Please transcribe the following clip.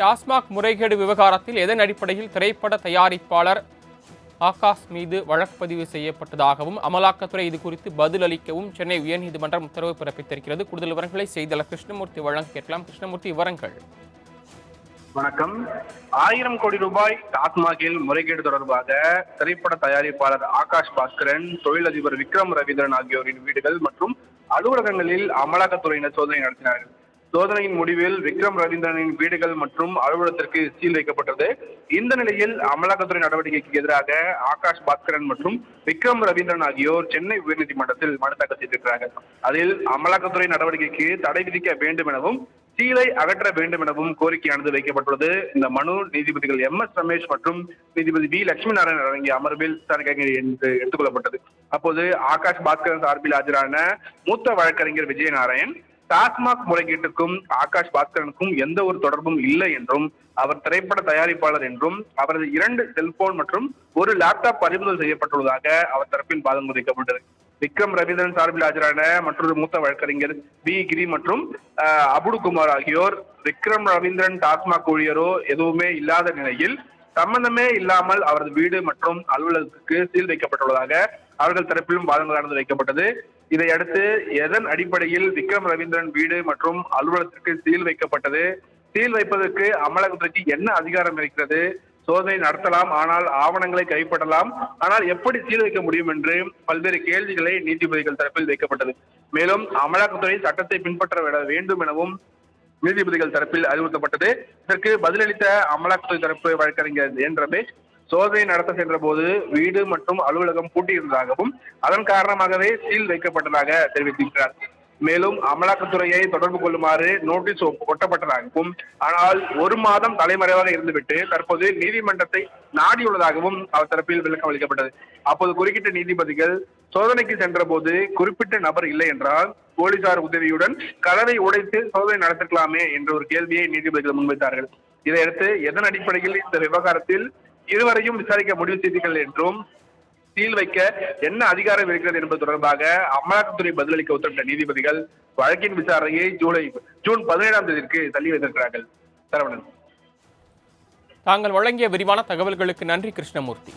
டாஸ்மாக் முறைகேடு விவகாரத்தில் எதன் அடிப்படையில் திரைப்பட தயாரிப்பாளர் ஆகாஷ் மீது வழக்குப்பதிவு செய்யப்பட்டதாகவும் அமலாக்கத்துறை இது குறித்து பதில் அளிக்கவும் சென்னை உயர்நீதிமன்றம் உத்தரவு பிறப்பித்திருக்கிறது. கூடுதல் விவரங்களை செய்தியாளர் கிருஷ்ணமூர்த்தி வழங்க கேட்கலாம். கிருஷ்ணமூர்த்தி விவரங்கள். வணக்கம். ஆயிரம் கோடி ரூபாய் டாஸ்மாகில் முறைகேடு தொடர்பாக திரைப்பட தயாரிப்பாளர் ஆகாஷ் பாஸ்கரன் தொழிலதிபர் விக்ரம் ரவீந்திரன் ஆகியோரின் வீடுகள் மற்றும் அலுவலகங்களில் அமலாக்கத்துறையினர் சோதனை நடத்தினார்கள். சோதனையின் முடிவில் விக்ரம் ரவீந்திரனின் வீடுகள் மற்றும் அலுவலகத்திற்கு சீல் வைக்கப்பட்டது. இந்த நிலையில் அமலாக்கத்துறை நடவடிக்கைக்கு எதிராக ஆகாஷ் பாஸ்கரன் மற்றும் விக்ரம் ரவீந்திரன் ஆகியோர் சென்னை உயர்நீதிமன்றத்தில் மனு தாக்கல் செய்திருக்கிறார்கள். அதில் அமலாக்கத்துறை நடவடிக்கைக்கு தடை விதிக்க வேண்டும் எனவும் சீலை அகற்ற வேண்டும் எனவும் கோரிக்கையானது வைக்கப்பட்டுள்ளது. இந்த மனு நீதிபதிகள் எம் எஸ் ரமேஷ் மற்றும் நீதிபதி வி லட்சுமி நாராயணன் அடங்கிய அமர்வில் விசாரணைக்காக என்று எடுத்துக்கொள்ளப்பட்டது அப்போது ஆகாஷ் பாஸ்கரன் சார்பில் ஆஜரான மூத்த வழக்கறிஞர் விஜயநாராயண் டாஸ்மாக் முறைகேட்டுக்கும் ஆகாஷ் பாஸ்கரனுக்கும் எந்த ஒரு தொடர்பும் இல்லை என்றும் அவர் திரைப்பட தயாரிப்பாளர் என்றும் அவரது இரண்டு செல்போன் மற்றும் ஒரு லேப்டாப் பறிமுதல் செய்யப்பட்டுள்ளதாக அவர் தரப்பில் வாதம் வைக்கப்பட்டது விக்ரம் ரவீந்திரன் சார்பில் ஆஜரான மற்றொரு மூத்த வழக்கறிஞர் பி கிரி மற்றும் அஹ், அபுடு குமார் ஆகியோர் விக்ரம் ரவீந்திரன் டாஸ்மாக் ஊழியரோ எதுவுமே இல்லாத நிலையில் சம்பந்தமே இல்லாமல் அவரது வீடு மற்றும் அலுவலகத்துக்கு சீல் வைக்கப்பட்டுள்ளதாக அவர்கள் தரப்பிலும் வாதங்களானது வைக்கப்பட்டது. இதையடுத்து எதன் அடிப்படையில் விக்ரம் ரவீந்திரன் வீடு மற்றும் அலுவலகத்திற்கு சீல் வைக்கப்பட்டது? சீல் வைப்பதற்கு அமலாக்கத்துறைக்கு என்ன அதிகாரம் இருக்கிறது? சோதனை நடத்தலாம் ஆனால் ஆவணங்களை கைப்பற்றலாம். ஆனால் எப்படி சீல் வைக்க முடியும் என்று பல்வேறு கேள்விகளை நீதிபதிகள் தரப்பில் வைக்கப்பட்டது. மேலும் அமலாக்கத்துறை சட்டத்தை பின்பற்ற வேண்டும் எனவும் நீதிபதிகள் தரப்பில் அறிவுறுத்தப்பட்டது. இதற்கு பதிலளித்த அமலாக்கத்துறை தரப்பு வழக்கறிஞர் என் ரமேஷ் சோதனை நடத்த சென்ற போது வீடு மற்றும் அலுவலகம் பூட்டியிருந்ததாகவும் அதன் காரணமாகவே சீல் வைக்கப்பட்டதாக தெரிவித்திருக்கிறார். மேலும் அமலாக்கத்துறையை தொடர்பு கொள்ளுமாறு நோட்டீஸ் ஒட்டப்பட்டதாகவும் ஆனால் ஒரு மாதம் தலைமறைவாக இருந்துவிட்டு தற்போது நீதிமன்றத்தை நாடியுள்ளதாகவும் அவர் தரப்பில் விளக்கம் அளிக்கப்பட்டது. அப்போது குறுக்கிட்ட நீதிபதிகள் சோதனைக்கு சென்ற போது குறிப்பிட்ட நபர் இல்லை என்றால் போலீசார் உதவியுடன் கதவை உடைத்து சோதனை நடத்திருக்கலாமே என்ற ஒரு கேள்வியை நீதிபதிகள் முன்வைத்தார்கள். இதையடுத்து எதன் அடிப்படையில் இந்த விவகாரத்தில் இருவரையும் விசாரிக்க முடிவு செய்தீர்கள் என்றும் சீல் வைக்க என்ன அதிகாரம் இருக்கிறது என்பது தொடர்பாக அமலாக்கத்துறை பதிலளிக்க உத்தரவிட்ட நீதிபதிகள் வழக்கின் விசாரணையை ஜூலை ஜூன் பதினேழாம் தேதிக்கு தள்ளி வைத்திருக்கிறார்கள். சரவணன். தாங்கள் வழங்கிய விரிவான தகவல்களுக்கு நன்றி கிருஷ்ணமூர்த்தி.